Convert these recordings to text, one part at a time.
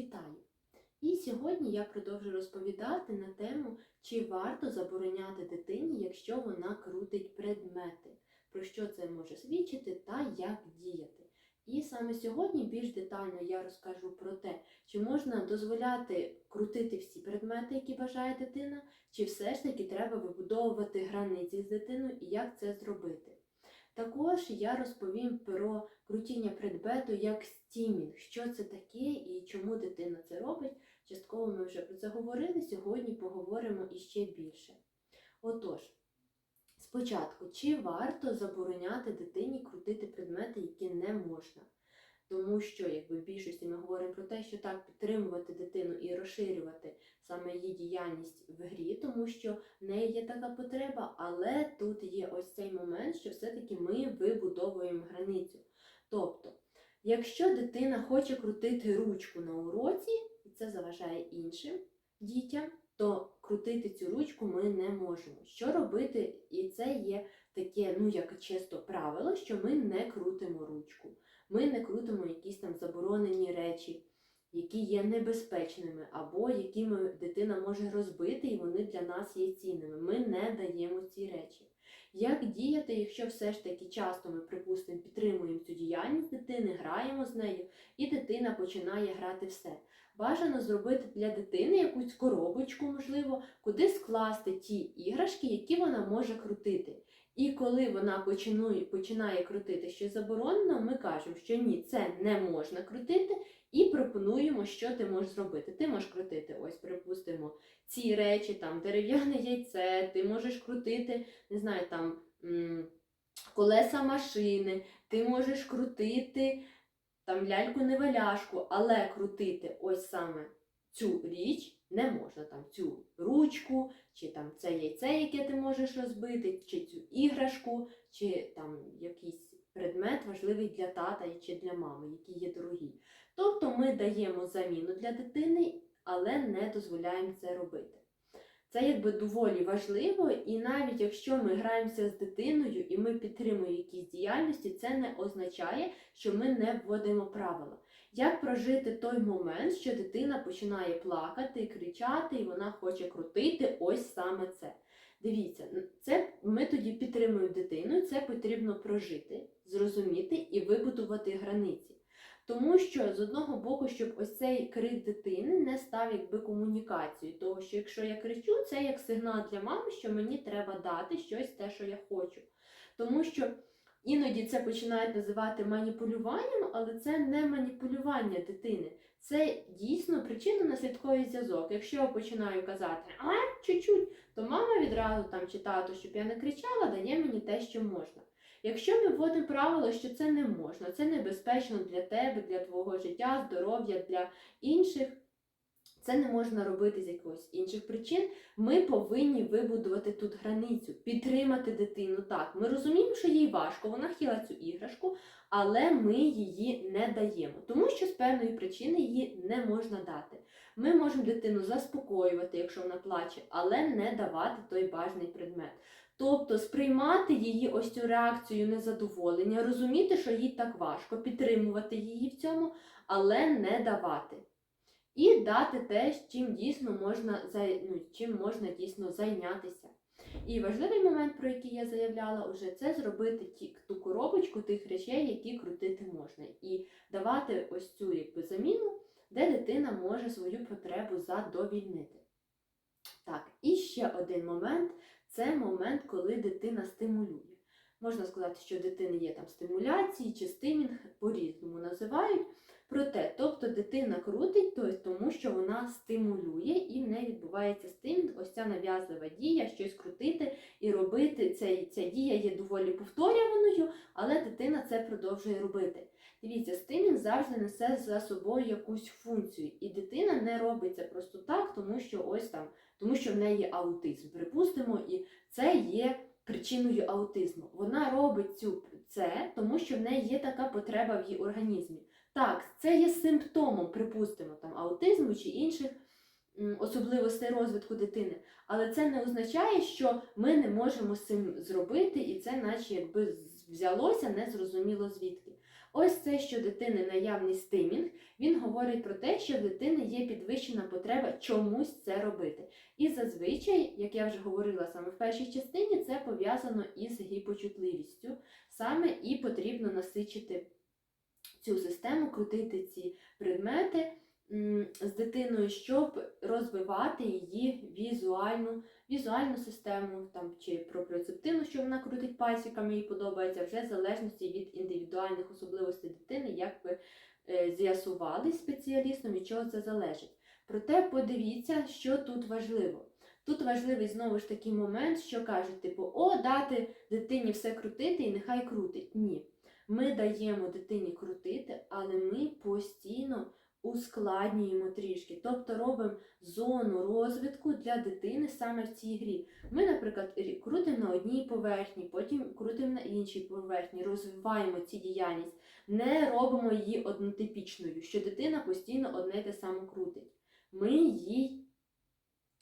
Вітаю! І сьогодні я продовжу розповідати на тему, чи варто забороняти дитині, якщо вона крутить предмети, про що це може свідчити та як діяти. І саме сьогодні більш детально я розкажу про те, чи можна дозволяти крутити всі предмети, які бажає дитина, чи все ж таки треба вибудовувати границі з дитиною і як це зробити. Також я розповім про крутіння предмету як стімінг, що це таке і чому дитина це робить. Частково ми вже про це говорили, сьогодні поговоримо іще більше. Отож, спочатку, чи варто забороняти дитині крутити предмети, які не можна? Тому що, якби в більшості ми говоримо про те, що так підтримувати дитину і розширювати саме її діяльність в грі, тому що в неї є така потреба, але тут є ось цей момент, що все-таки ми вибудовуємо границю. Тобто, якщо дитина хоче крутити ручку на уроці, і це заважає іншим дітям, то крутити цю ручку ми не можемо. Що робити? І це є таке, ну як чисто правило, що ми не крутимо ручку. Ми не крутимо якісь там заборонені речі, які є небезпечними, або якими дитина може розбити, і вони для нас є цінними. Ми не даємо ці речі. Як діяти, якщо все ж таки часто ми, припустимо, підтримуємо цю діяльність дитини, граємо з нею, і дитина починає грати все. Бажано зробити для дитини якусь коробочку, можливо, куди скласти ті іграшки, які вона може крутити. І коли вона починає крутити щось заборонено, ми кажемо, що ні, це не можна крутити, і пропонуємо, що ти можеш зробити. Ти можеш крутити, ось, припустимо, ці речі, там дерев'яне яйце, ти можеш крутити, не знаю, там колеса машини, ти можеш крутити там ляльку-неваляшку, але крутити ось саме цю річ не можна. Там цю ручку, чи там це яйце, яке ти можеш розбити, чи цю іграшку, чи там якийсь предмет важливий для тата чи для мами, які є дорогі. Тобто ми даємо заміну для дитини, але не дозволяємо це робити. Це якби доволі важливо, і навіть якщо ми граємося з дитиною і ми підтримуємо якісь діяльності, це не означає, що ми не вводимо правила. Як прожити той момент, що дитина починає плакати, кричати, і вона хоче крутити ось саме це. Дивіться, це ми тоді підтримуємо дитину, це потрібно прожити, зрозуміти і вибудувати границі. Тому що з одного боку, щоб ось цей крик дитини не став якби комунікацією, того що якщо я кричу, це як сигнал для мами, що мені треба дати щось те, що я хочу. Тому що іноді це починають називати маніпулюванням, але це не маніпулювання дитини. Це дійсно причинно-наслідковий зв'язок. Якщо я починаю казати а чуть-чуть, то мама відразу там чи тато, щоб я не кричала, дає мені те, що можна. Якщо ми вводимо правило, що це не можна, це небезпечно для тебе, для твого життя, здоров'я, для інших, це не можна робити з якихось інших причин. Ми повинні вибудувати тут границю, підтримати дитину. Так, ми розуміємо, що їй важко, вона хотіла цю іграшку, але ми її не даємо, тому що з певної причини її не можна дати. Ми можемо дитину заспокоювати, якщо вона плаче, але не давати той бажаний предмет. Тобто сприймати її ось цю реакцію незадоволення, розуміти, що їй так важко, підтримувати її в цьому, але не давати. І дати те, чим дійсно можна ну, чим можна дійсно зайнятися. І важливий момент, про який я заявляла, уже це зробити ті, ту коробочку тих речей, які крутити можна, і давати ось цю якби, заміну, де дитина може свою потребу задовільнити. Так, і ще один момент це момент, коли дитина стимулює. Можна сказати, що дитини є там стимуляції чи стимінг, по-різному називають. Проте, тобто дитина крутить, то, тому що вона стимулює і в неї відбувається стимінг, ось ця нав'язлива дія, щось крутити і робити. Ця, ця дія є доволі повторюваною, але дитина це продовжує робити. Дивіться, стимінг завжди несе за собою якусь функцію, і дитина не робить це просто так, тому що ось там, тому що в неї аутизм. Припустимо, і це є причиною аутизму. Вона робить цю це, тому що в неї є така потреба в її організмі. Так, це є симптомом, припустимо, там, аутизму чи інших особливостей розвитку дитини. Але це не означає, що ми не можемо з цим зробити, і це, наче якби взялося незрозуміло звідки. Ось це, що дитини наявний стимінг, він говорить про те, що в дитини є підвищена потреба чомусь це робити. І зазвичай, як я вже говорила саме в першій частині, це пов'язано із гіпочутливістю. Саме і потрібно насичити цю систему, крутити ці предмети з дитиною, щоб розвивати її візуальну, візуальну систему там, чи пропріоцептивну, що вона крутить пальчиками, їй подобається, вже в залежності від індивідуальних особливостей дитини, як би е, з'ясували спеціалістом, від чого це залежить. Проте подивіться, що тут важливо. Тут важливий знову ж таки момент, що кажуть, типу, о, дати дитині все крутити і нехай крутить. Ні. Ми даємо дитині крутити, але ми постійно ускладнюємо трішки, тобто робимо зону розвитку для дитини саме в цій грі. Ми, наприклад, крутимо на одній поверхні, потім крутимо на іншій поверхні, розвиваємо цю діяльність, не робимо її однотипічною, що дитина постійно одне те саме крутить. Ми їй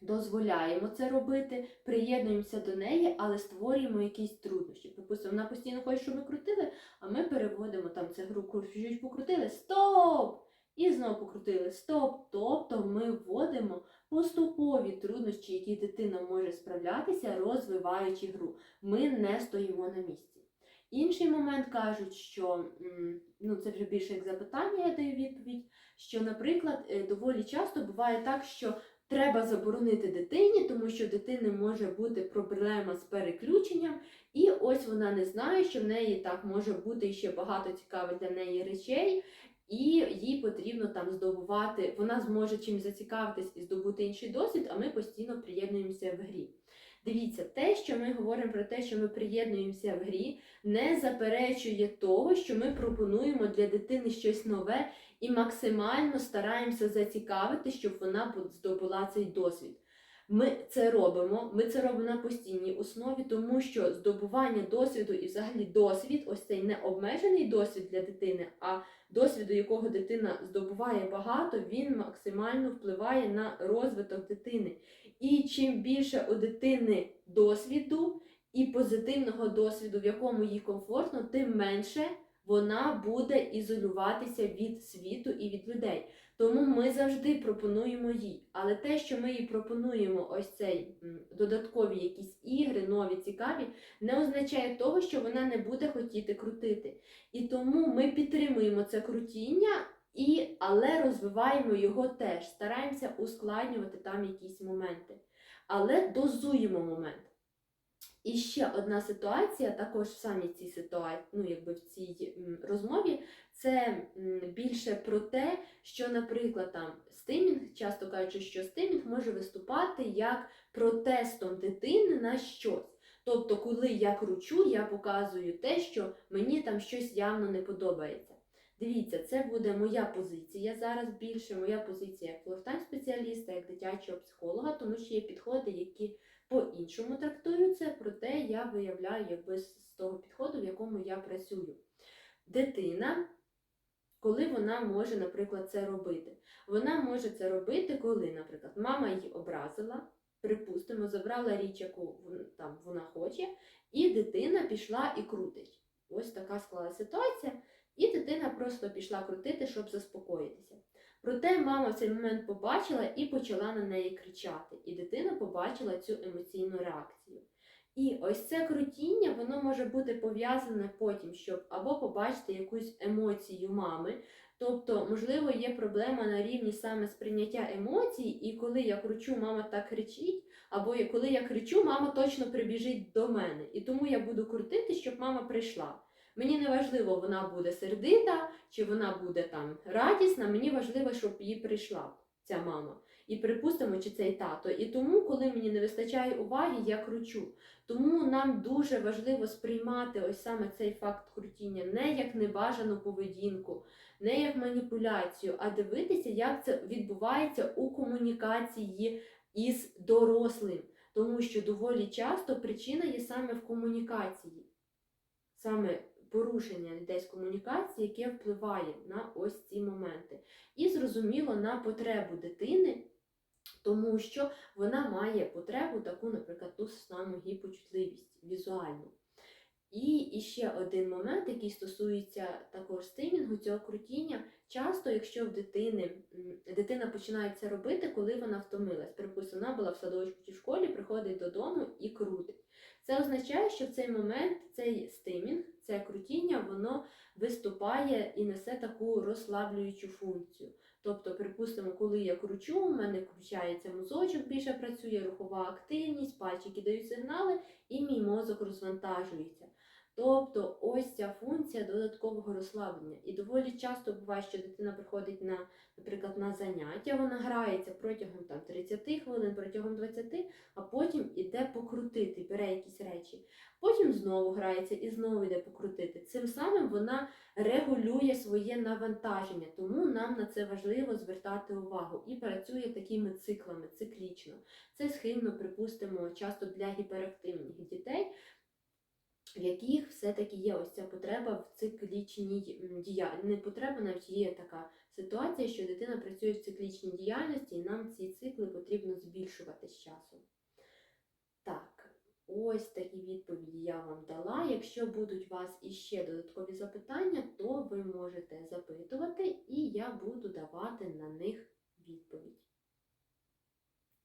дозволяємо це робити, приєднуємося до неї, але створюємо якісь труднощі. Припустимо, вона постійно хоче, щоб ми крутили, а ми переводимо там це гру покрутили, стоп! І знову покрутили стоп. Тобто ми вводимо поступові труднощі, які дитина може справлятися, розвиваючи гру. Ми не стоїмо на місці. Інший момент кажуть, що ну це вже більше як запитання, я даю відповідь. Що, наприклад, е, доволі часто буває так, що треба заборонити дитині, тому що в дитини може бути проблема з переключенням, і ось вона не знає, що в неї так може бути ще багато цікавих для неї речей, і їй потрібно там здобувати, вона зможе чим зацікавитись і здобути інший досвід, а ми постійно приєднуємося в грі. Дивіться, те, що ми говоримо про те, що ми приєднуємося в грі, не заперечує того, що ми пропонуємо для дитини щось нове і максимально стараємося зацікавити, щоб вона здобула цей досвід. Ми це робимо, ми це робимо на постійній основі, тому що здобування досвіду і взагалі досвід, ось цей не обмежений досвід для дитини, а досвіду, якого дитина здобуває багато, він максимально впливає на розвиток дитини. І чим більше у дитини досвіду і позитивного досвіду, в якому їй комфортно, тим менше вона буде ізолюватися від світу і від людей. Тому ми завжди пропонуємо їй. Але те, що ми їй пропонуємо, ось цей додаткові якісь ігри, нові, цікаві, не означає того, що вона не буде хотіти крутити. І тому ми підтримуємо це крутіння, і, але розвиваємо його теж. Стараємося ускладнювати там якісь моменти. Але дозуємо момент. І ще одна ситуація, також в самій цій ситуації, ну якби в цій розмові, це більше про те, що, наприклад, там стимінг, часто кажуть, що стимінг може виступати як протестом дитини на щось. Тобто, коли я кручу, я показую те, що мені там щось явно не подобається. Дивіться, це буде моя позиція зараз більше, моя позиція як флортайм спеціаліста, як дитячого психолога, тому що є підходи, які по-іншому трактую це, проте я виявляю якби з того підходу, в якому я працюю. Дитина, коли вона може, наприклад, це робити. Вона може це робити, коли, наприклад, мама її образила, припустимо, забрала річ, яку там вона хоче, і дитина пішла і крутить. Ось така склалася ситуація, і дитина просто пішла крутити, щоб заспокоїтися. Проте мама в цей момент побачила і почала на неї кричати, і дитина побачила цю емоційну реакцію. І ось це крутіння, воно може бути пов'язане потім, щоб або побачити якусь емоцію мами. Тобто, можливо, є проблема на рівні саме сприйняття емоцій, і коли я кручу, мама так кричить, або коли я кричу, мама точно прибіжить до мене. І тому я буду крутити, щоб мама прийшла. Мені не важливо, вона буде сердита, чи вона буде там радісна, мені важливо, щоб їй прийшла ця мама. І припустимо, чи цей тато. І тому, коли мені не вистачає уваги, я кручу. Тому нам дуже важливо сприймати ось саме цей факт крутіння не як небажану поведінку, не як маніпуляцію, а дивитися, як це відбувається у комунікації із дорослим. Тому що доволі часто причина є саме в комунікації, саме порушення десь комунікації, яке впливає на ось ці моменти. І зрозуміло на потребу дитини, тому що вона має потребу таку, наприклад, ту саму гіпочутливість візуальну. І іще один момент, який стосується також стимінгу, цього крутіння. Часто, якщо в дитини дитина починає це робити, коли вона втомилась. Припустимо, вона була в садочку чи в школі, приходить додому і крутить. Це означає, що в цей момент цей стимінг, це крутіння, воно виступає і несе таку розслаблюючу функцію. Тобто, припустимо, коли я кручу, у мене включається мозочок, більше працює рухова активність, пальчики дають сигнали, і мій мозок розвантажується. Тобто ось ця функція додаткового розслаблення. І доволі часто буває, що дитина приходить на, наприклад, на заняття, вона грається протягом там, 30 хвилин, протягом 20, а потім іде покрутити, бере якісь речі. Потім знову грається і знову йде покрутити. Цим самим вона регулює своє навантаження, тому нам на це важливо звертати увагу і працює такими циклами, циклічно. Це схильно, припустимо, часто для гіперактивних дітей, в яких все-таки є ось ця потреба в циклічній діяльності. Не потреба, навіть є така ситуація, що дитина працює в циклічній діяльності, і нам ці цикли потрібно збільшувати з часом. Так, ось такі відповіді я вам дала. Якщо будуть у вас іще додаткові запитання, то ви можете запитувати, і я буду давати на них відповідь.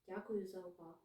Дякую за увагу.